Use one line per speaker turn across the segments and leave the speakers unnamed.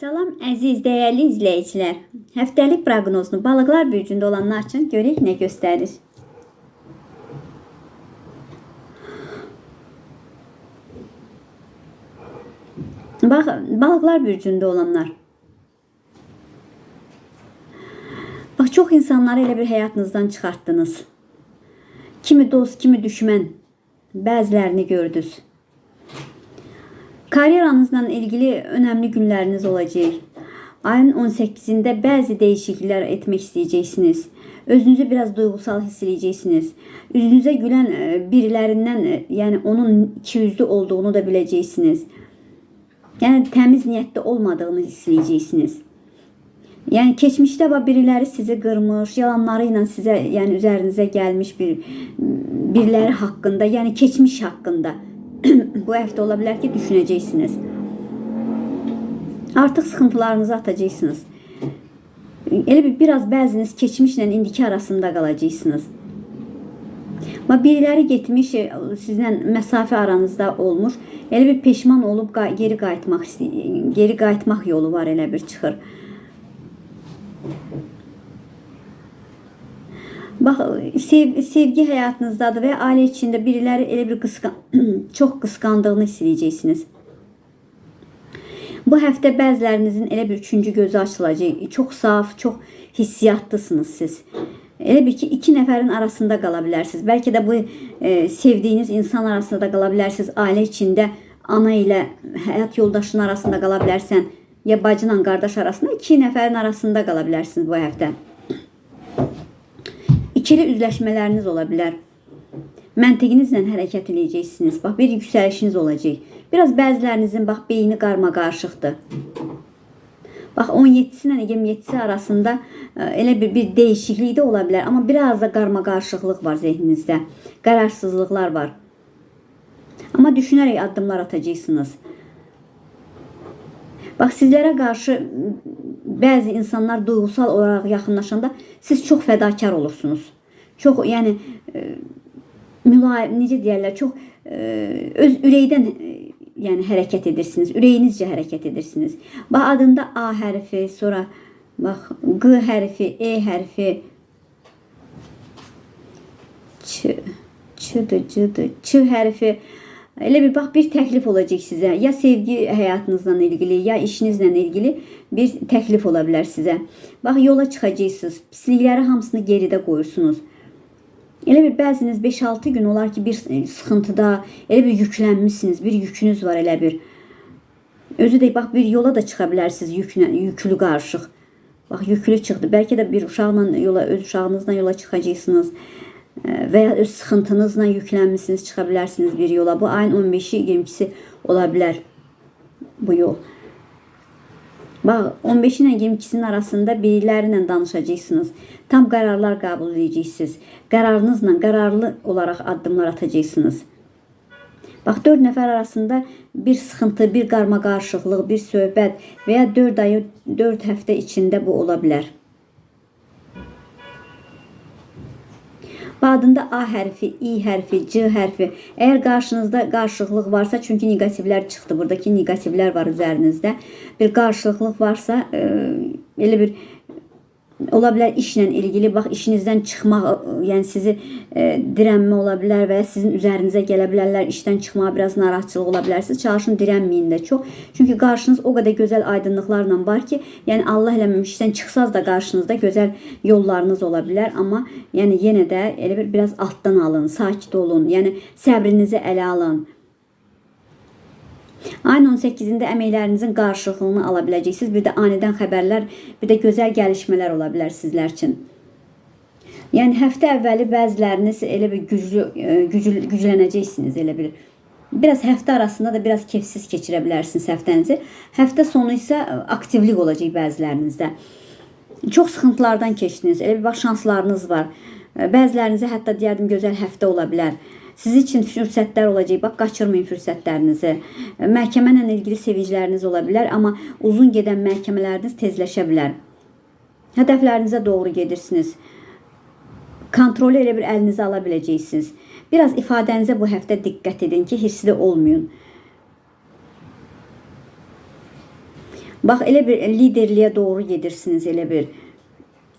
Salam əziz, dəyərli izləyicilər. Həftəlik proqnozunu balıqlar bürcündə olanlar üçün görək nə göstərir. Bax, balıqlar bürcündə olanlar. Bax, çox insanları elə bir həyatınızdan çıxartdınız. Kimi dost, kimi düşmən. Bəzilərini gördünüz. Karyeranızla ilgili önemli günləriniz olacaq. Ayın 18-də bəzi dəyişikliklər etmək istəyəcəksiniz. Özünüzü biraz duygusal hiss edəcəksiniz. Üzünüzə gülən e, birilərindən, e, yəni onun ikiyüzlü olduğunu da biləcəksiniz. Yəni təmiz niyyətli olmadığını hiss edəcəksiniz. Yəni keçmişdə var biriləri sizi qırmış, yalanları ilə sizə, yəni üzərinizə gəlmiş bir biriləri haqqında, yəni keçmiş haqqında bu həftə ola bilər ki, düşünəcəksiniz. Artıq sıxıntılarınızı atacaqsınız. Elə bir biraz bəziniz keçmişlə indiki arasında qalacaqsınız. Amma biriləri getmiş, e, sizlə məsafə aranızda olmuş. Elə bir peşman olub geri qayıtmaq. Geri qayıtmaq yolu var elə bir çıxır. Bax, sev, sevgi həyatınızdadır və ailə içində biriləri elə bir qısqan çox qısqandığını hiss edəcəksiniz. Bu həftə bəzilərinizin elə bir üçüncü gözü açılacaq. Çox saf, çox hissiyatlısınız siz. Elə bir ki, iki nəfərin arasında qala bilərsiniz. Bəlkə də bu e, sevdiyiniz insan arasında da qala bilərsiniz. Ailə içində ana ilə həyat yoldaşının arasında qala bilərsən, ya bacı ilə qardaş arasında iki nəfərin arasında qala bilərsiniz bu həftə. İkili üzləşmələriniz ola bilər. Məntiqinizlə hərəkət edəcəksiniz. Bax, bir yüksəlişiniz olacaq. Biraz bəzilərinizin bax beyni qarma qarışıqdır. Bax 17-si ilə 27-si arasında ə, elə bir bir dəyişiklik də ola bilər, amma biraz da qarma qarışıqlıq var zehninizdə. Qərarsızlıqlar var. Amma düşünərək addımlar atacaqsınız. Bax sizlərə qarşı bəzi insanlar duygusal olaraq yaxınlaşanda siz çox fədakar olursunuz. Çox, yəni e, mülayim, necə deyərlər, çox e, öz ürəkdən e, yəni hərəkət edirsiniz. Ürəyinizcə hərəkət edirsiniz. Bax adında A hərfi, sonra bax Q hərfi, E hərfi, Ç, Ç'dır, C'dır, Ç hərfi. Elə bir bax bir təklif olacaq sizə. Ya sevgi həyatınızla ilgili, ya işinizlə ilgili bir təklif ola bilər sizə. Bax yola çıxacaqsınız. Pislikləri hamısını geridə qoyursunuz. Elə bir bəziniz 5-6 gün olar ki, bir sıxıntıda, elə bir yüklənmisiniz, bir yükünüz var elə bir. Özü də bax bir yola da çıxa bilərsiniz yüklə, yüklü qarışıq. Bax yüklü çıxdı. Bəlkə də bir uşaqla yola, öz uşağınızla yola çıxacaqsınız və ya öz sıxıntınızla yüklənmisiniz, çıxa bilərsiniz bir yola. Bu ayın 15-i, 22-si ola bilər bu yol. Bax, 15 ilə 22-sinin arasında biriləri ilə danışacaqsınız. Tam qərarlar qəbul edəcəksiniz. Qərarınızla qərarlı olaraq addımlar atacaqsınız. Bax 4 nəfər arasında bir sıxıntı, bir qarma qarışıqlıq, bir söhbət və ya 4 ayı 4 həftə içində bu ola bilər. Adında A hərfi, İ hərfi, C hərfi. Əgər qarşınızda qarşılıqlıq varsa, çünki neqativlər çıxdı. Buradakı neqativlər var üzərinizdə. Bir qarşılıqlıq varsa, e, elə bir ola bilər işlə ilgili bax işinizdən çıxmaq, yəni sizi e, dirənmə ola bilər sizin üzərinizə gələ bilərlər, işdən çıxmağa biraz narahatçılıq ola bilərsiniz. Çalışın dirənməyin də çox. Çünki qarşınız o qədər gözəl aydınlıqlarla var ki, yəni Allah eləməmiş işdən çıxsaz da qarşınızda gözəl yollarınız ola bilər, amma yəni yenə də elə bir biraz altdan alın, sakit olun. Yəni səbrinizi ələ alın. Ayın 18-də əməklərinizin qarşılığını ala biləcəksiniz. Bir də anidən xəbərlər, bir də gözəl gəlişmələr ola bilər sizlər üçün. Yəni həftə əvvəli bəziləriniz elə bir güclü e, güclü güclənəcəksiniz elə bir. Biraz həftə arasında da biraz kefsiz keçirə bilərsiniz həftənizi. Həftə sonu isə e, aktivlik olacaq bəzilərinizdə. Çox sıxıntılardan keçdiniz. Elə bir bax şanslarınız var. E, Bəzilərinizə hətta deyərdim gözəl həftə ola bilər. Sizin üçün fürsətlər olacaq. Bax qaçırmayın fürsətlərinizi. Məhkəmə ilgili sevincləriniz ola bilər, amma uzun gedən məhkəmələriniz tezləşə bilər. Hədəflərinizə doğru gedirsiniz. Kontrolü elə bir əlinizə ala biləcəksiniz. Biraz ifadənizə bu həftə diqqət edin ki, hissli olmayın. Bax elə bir liderliyə doğru gedirsiniz elə bir.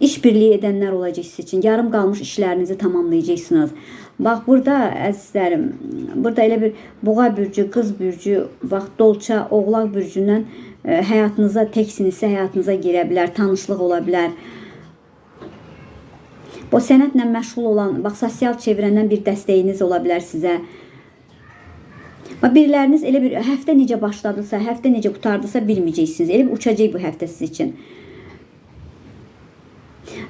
İşbirliği edənlər olacaq sizin için. Yarım qalmış işlərinizi tamamlayacaqsınız. Bax burada əzizlərim, burada elə bir boğa bürcü, qız bürcü, bax dolça, oğlaq bürcündən e, həyatınıza teksinizsə həyatınıza girə bilər, tanışlıq ola bilər. Bu sənətlə məşğul olan, bax sosial çevrəndən bir dəstəyiniz ola bilər sizə. Bax biriləriniz elə bir həftə necə başladısa, həftə necə qutardısa bilməyəcəksiniz. Elə bir uçacaq bu həftə sizin için.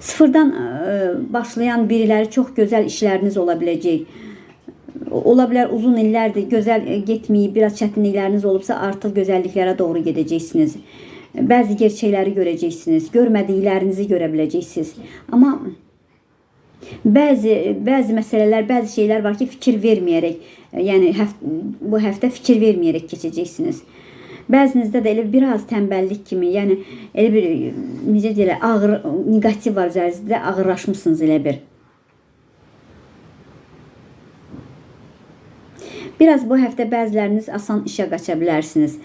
Sıfırdan e, başlayan biriləri çox gözəl işləriniz ola biləcək. Ola bilər uzun illərdir gözəl e, getməyib, biraz çətinlikləriniz olubsa artıq gözəlliklərə doğru gedəcəksiniz. Bəzi gerçəkləri görəcəksiniz, görmədiklərinizi görə biləcəksiniz. Amma bəzi bəzi məsələlər, bəzi şeylər var ki, fikir verməyərək, e, yəni həf bu həftə fikir verməyərək keçəcəksiniz. Bəzinizdə də elə biraz tənbəllik kimi, yəni elə bir necə deyirlər, ağır neqativ var üzərinizdə, ağırlaşmısınız elə bir. Biraz bu həftə bəziləriniz asan işə qaça bilərsiniz.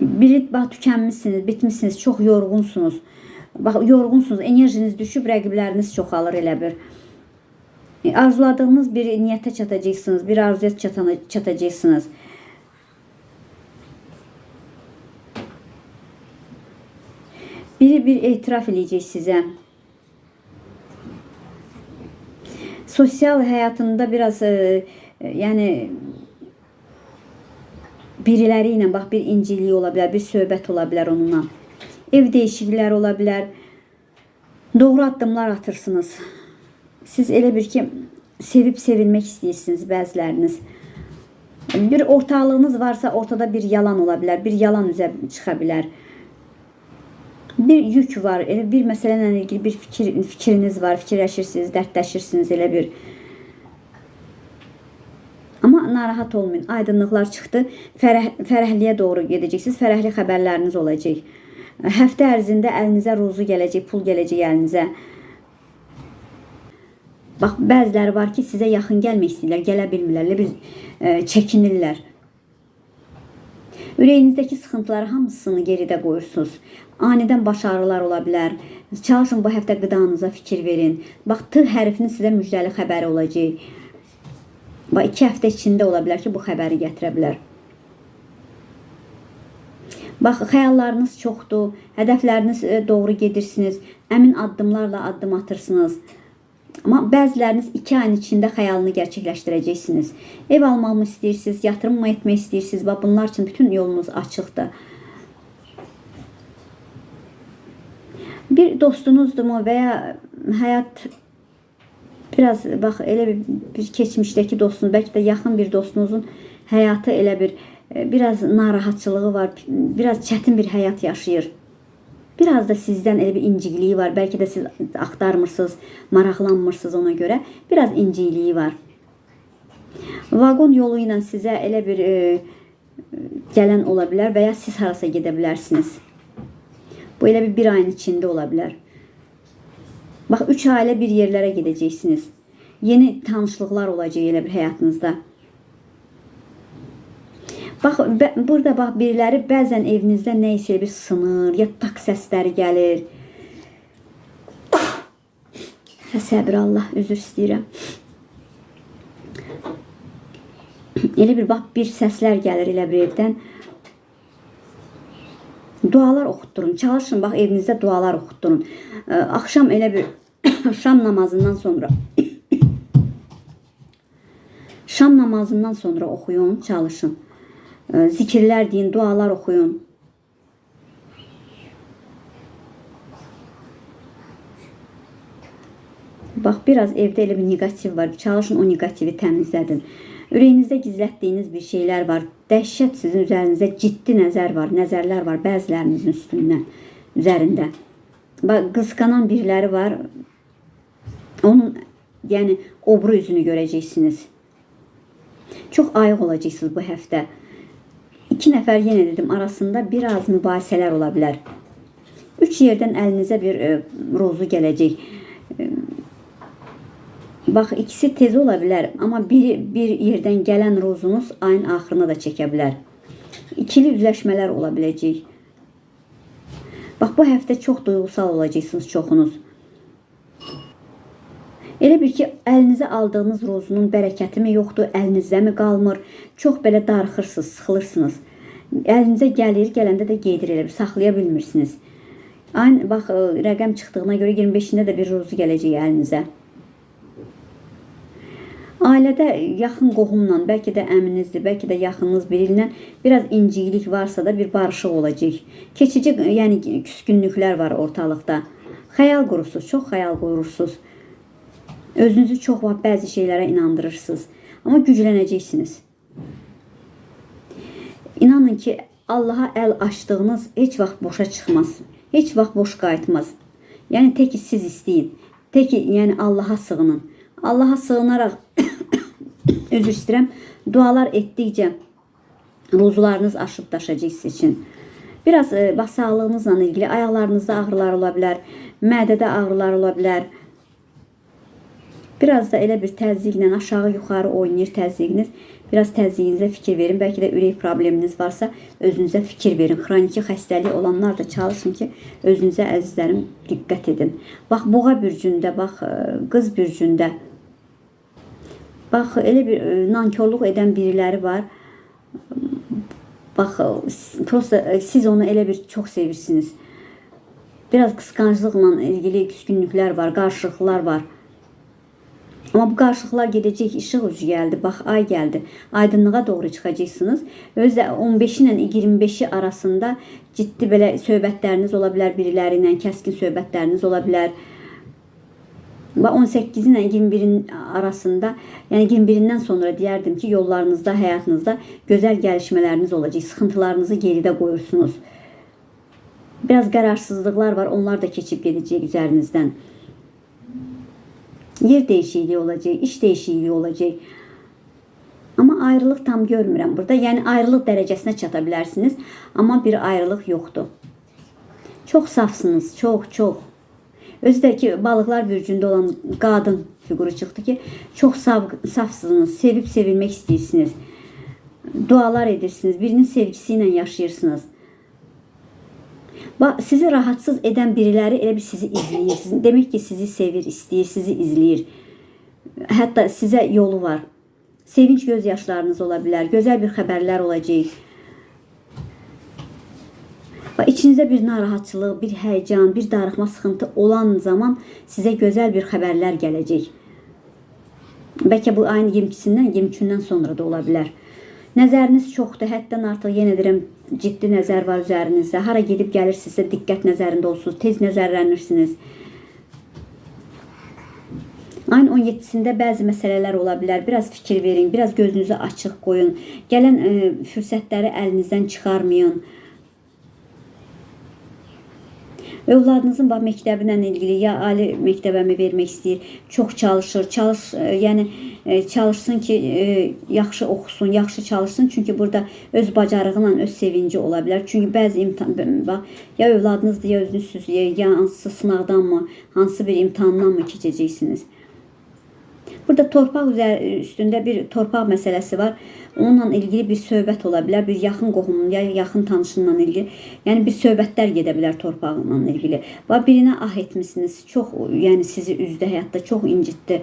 Biri bax tükənmisiniz, bitmisiniz, çox yorğunsunuz. Bax yorğunsunuz, enerjiniz düşüb, rəqibləriniz çoxalır elə bir. Arzuladığınız bir niyyətə çatacaqsınız, bir arzuya çatana, çatacaqsınız. Biri bir etiraf eləyəcək sizə. Sosial həyatında biraz e, e, yəni biriləri ilə bax bir inciliyi ola bilər, bir söhbət ola bilər onunla. Ev dəyişiklikləri ola bilər. Doğru addımlar atırsınız. Siz elə bir ki sevib sevilmək istəyirsiniz bəziləriniz. Bir ortağlığınız varsa ortada bir yalan ola bilər, bir yalan üzə çıxa bilər bir yük var. Elə bir məsələ ilə ilgili bir fikir fikriniz var, fikirləşirsiniz, dərdləşirsiniz elə bir. Amma narahat olmayın. Aydınlıqlar çıxdı. Fərəh, fərəhliyə doğru gedəcəksiniz. Fərəhli xəbərləriniz olacaq. Həftə ərzində əlinizə ruzu gələcək, pul gələcək əlinizə. Bax, bəziləri var ki, sizə yaxın gəlmək istəyirlər, gələ bilmirlər, elə bir e, çəkinirlər. Ürəyinizdəki sıxıntıları hamısını geridə qoyursunuz. Anidən baş ağrılar ola bilər. Çalışın bu həftə qidanıza fikir verin. Bax, T hərfinin sizə müjdəli xəbəri olacaq. Bax, iki həftə içində ola bilər ki, bu xəbəri gətirə bilər. Bax, xəyallarınız çoxdur, hədəfləriniz e, doğru gedirsiniz, əmin addımlarla addım atırsınız. Amma bəziləriniz 2 ayın içində xəyalını gerçəkləşdirəcəksiniz. Ev almamı istəyirsiniz, yatırım mı etmək istəyirsiniz? Bunlar üçün bütün yolunuz açıqdır. Bir dostunuzdurmu və ya həyat biraz bax elə bir, bir keçmişdəki dostunuz, bəlkə də yaxın bir dostunuzun həyatı elə bir e, biraz narahatçılığı var, biraz çətin bir həyat yaşayır. Biraz da sizdən elə bir incikliyi var. Bəlkə də siz axtarmırsınız, maraqlanmırsınız ona görə. Biraz incikliyi var. Vaqon yolu ilə sizə elə bir e, gələn ola bilər və siz harasa gedə bilərsiniz. Bu elə bir bir ayın içində ola bilər. Bax, üç ailə bir yerlərə gedəcəksiniz. Yeni tanışlıqlar olacaq elə bir həyatınızda. Bax burada bax biriləri bəzən evinizdə nə isə bir sınır, ya tak səsləri gəlir. Hə, səbir Allah, üzr istəyirəm. Elə bir bax bir səslər gəlir elə bir evdən. Dualar oxutdurun. Çalışın bax evinizdə dualar oxutdurun. Axşam elə bir şam namazından sonra şam namazından sonra oxuyun, çalışın. Ee, zikirler deyin, dualar okuyun. Bax, biraz evdə elə bir negativ var. Çalışın o negativi təmizlədin. Ürəyinizdə gizlətdiyiniz bir şeylər var. Dəhşət sizin üzərinizdə ciddi nəzər var, nəzərlər var bəzilərinizin üstündən, üzərində. Bax, qısqanan biriləri var. Onun, yəni, obru üzünü görəcəksiniz. Çox ayıq olacaqsınız bu həftə iki nəfər yenə dedim arasında biraz mübahisələr ola bilər. Üç yerdən əlinizə bir e, rozu gələcək. E, bax ikisi tez ola bilər, amma bir bir yerdən gələn rozunuz ayın axırına da çəkə bilər. İkili üzləşmələr ola biləcək. Bax bu həftə çox duyğusal olacaqsınız çoxunuz. Elə bir ki, əlinizə aldığınız rozunun bərəkətimi yoxdur, əlinizdəmi qalmır? Çox belə darıxırsınız, sıxılırsınız. Əlinizə gəlir, gələndə də gedir elə bir saxlaya bilmirsiniz. Aynı bax ə, rəqəm çıxdığına görə 25-ində də bir rozu gələcək əlinizə. Ailədə yaxın qohumla, bəlkə də əminizdir, bəlkə də yaxınınız birindən biraz incilik varsa da bir barışıq olacaq. Keçici, yəni küskünlüklər var ortalıqda. Xəyal qurursunuz, çox xəyal qurursunuz. Özünüzü çox vaxt bəzi şeylərə inandırırsınız, amma güclənəcəksiniz. İnanın ki, Allaha əl açdığınız heç vaxt boşa çıxmaz. Heç vaxt boş qayıtmaz. Yəni tək ki siz istəyin. Tək ki, yəni Allaha sığının. Allaha sığınaraq özür istəyirəm, dualar etdikcə ruzularınız aşıb daşacaq sizin üçün. Biraz e, bax sağlığınızla ilgili ayaqlarınızda ağrılar ola bilər, mədədə ağrılar ola bilər. Biraz da elə bir təzyiqlə aşağı yuxarı oynayır təzyiqiniz. Biraz təzyiqinizə fikir verin. Bəlkə də ürək probleminiz varsa özünüzə fikir verin. Xroniki xəstəliyi olanlar da çalışın ki, özünüzə əzizlərim diqqət edin. Bax boğa bürcündə, bax e, qız bürcündə Bax elə bir e, nankorluq edən biriləri var. Bax s- prosta e, siz onu elə bir çox sevirsiniz. Biraz qısqanclıqla ilgili küskünlüklər var, qarşılıqlar var. Amma bu qarşılıqlar gedəcək, işıq ucu gəldi, bax ay gəldi. Aydınlığa doğru çıxacaqsınız. Özdə 15 ilə 25-i arasında ciddi belə söhbətləriniz ola bilər biriləri ilə, kəskin söhbətləriniz ola bilər. Və 18 ilə 21-in arasında, yəni 21-dən sonra deyərdim ki, yollarınızda, həyatınızda gözəl gəlişmələriniz olacaq. Sıxıntılarınızı geridə qoyursunuz. Biraz qərarsızlıqlar var, onlar da keçib gedəcək üzərinizdən. Yer dəyişikliyi olacaq, iş dəyişikliyi olacaq. Amma ayrılıq tam görmürəm burada. Yəni ayrılıq dərəcəsinə çata bilərsiniz, amma bir ayrılıq yoxdur. Çox safsınız, çox, çox. Özü də ki, olan qadın fiquru çıxdı ki, çox saf, safsınız, sevib sevilmək istəyirsiniz. Dualar edirsiniz, birinin sevgisi ilə yaşayırsınız. Sizi rahatsız edən biriləri elə bir sizi izləyir. Sizin- Demək ki, sizi sevir, istəyir, sizi izləyir. Hətta sizə yolu var. Sevinç göz yaşlarınız ola bilər, bir xəbərlər olacaq. Və içinizdə bir narahatçılıq, bir həyəcan, bir darıxma, sıxıntı olan zaman sizə gözəl bir xəbərlər gələcək. Bəlkə bu ayın 22-sindən, 23-dən sonra da ola bilər. Nəzəriniz çoxdur, həddən artıq yenə ciddi nəzər var üzərinizdə. Hara gedib gəlirsinizsə diqqət nəzərində olsunuz, tez nəzərlənirsiniz. Ayın 17-sində bəzi məsələlər ola bilər. Biraz fikir verin, biraz gözünüzü açıq qoyun. Gələn e, fürsətləri əlinizdən çıxarmayın. Övladınızın bax məktəbinlə ilgili ya ali məktəbəmi vermək istəyir, çox çalışır, çalış, e, yəni e, çalışsın ki, e, yaxşı oxusun, yaxşı çalışsın. Çünki burada öz bacarığı ilə öz sevinci ola bilər. Çünki bəzi imtahan bax ya övladınızdır, ya özünüzsüz, ya, hansısa sınaqdanmı, hansı bir imtahandanmı keçəcəksiniz. Burada torpaq üstündə bir torpaq məsələsi var. Onunla ilgili bir söhbət ola bilər, bir yaxın qohumun ya yaxın tanışınla ilgili. Yəni bir söhbətlər gedə bilər torpaqla ilgili. Və birinə ah etmisiniz. Çox, yəni sizi üzdü həyatda, çox incitdi.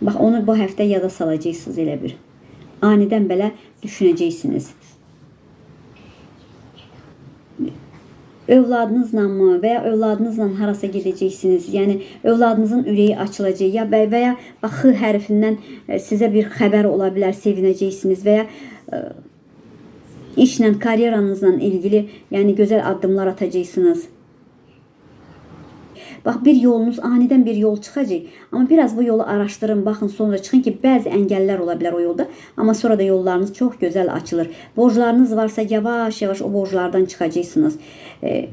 Bax onu bu həftə yada salacaqsınız elə bir. Anidən belə düşünəcəksiniz. Övladınızla mı və ya övladınızla harasa gedəcəksiniz. Yəni övladınızın ürəyi açılacaq ya və ya bax x hərfindən e, sizə bir xəbər ola bilər, sevinəcəksiniz və ya e, ilgili, yəni gözəl addımlar atacaqsınız. Bax bir yolunuz anidən bir yol çıxacaq. Amma biraz bu yolu araşdırın, baxın, sonra çıxın ki, bəzi əngəllər ola bilər o yolda, amma sonra da yollarınız çox gözəl açılır. Borclarınız varsa yavaş-yavaş o borclardan çıxacaqsınız. E,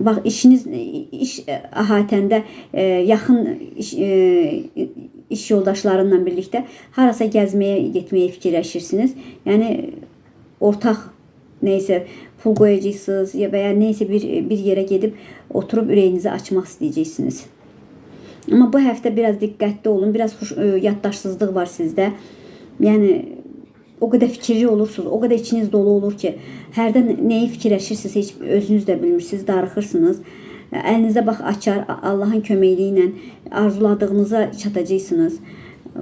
bax işiniz iş əhatəndə e, yaxın iş, e, iş yoldaşlarınla birlikdə harasa gəzməyə getməyə fikirləşirsiniz. Yəni ortaq neysə pul qoyacaqsınız ya və ya neysə bir bir yerə gedib oturub ürəyinizi açmaq istəyəcəksiniz. Amma bu həftə biraz diqqətli olun. Biraz xuş, ə, yaddaşsızlıq var sizdə. Yəni o qədər fikirli olursunuz, o qədər içiniz dolu olur ki, hərdən nəyi fikirləşirsiniz, heç özünüz də bilmirsiniz, darıxırsınız. Əlinizdə bax açar Allahın köməkliyi ilə arzuladığınıza çatacaqsınız.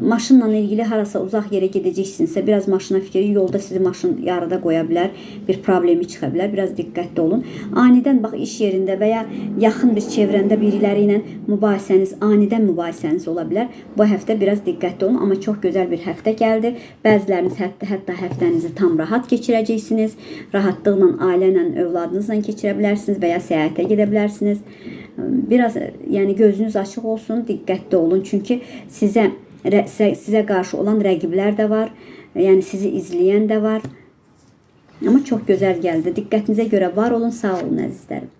Maşınla ilgili harasa uzaq yerə gedəcəksinizsə, biraz maşına fikir, yolda sizi maşın yarıda qoya bilər, bir problemi çıxa bilər. Biraz diqqətli olun. Anidən bax iş yerində və ya yaxın bir çevrəndə biriləri ilə mübahisəniz, anidən mübahisəniz ola bilər. Bu həftə biraz diqqətli olun, amma çox gözəl bir həftə gəldi. Bəziləriniz hətta hətta həftənizi tam rahat keçirəcəksiniz. Rahatlıqla ailə ilə, övladınızla keçirə bilərsiniz və ya səyahətə gedə bilərsiniz. Biraz yəni gözünüz açıq olsun, diqqətli olun. Çünki sizə sizə qarşı olan rəqiblər də var. Yəni sizi izləyən də var. Amma çox gözəl gəldi. Diqqətinizə görə var olun, sağ olun əzizlərim.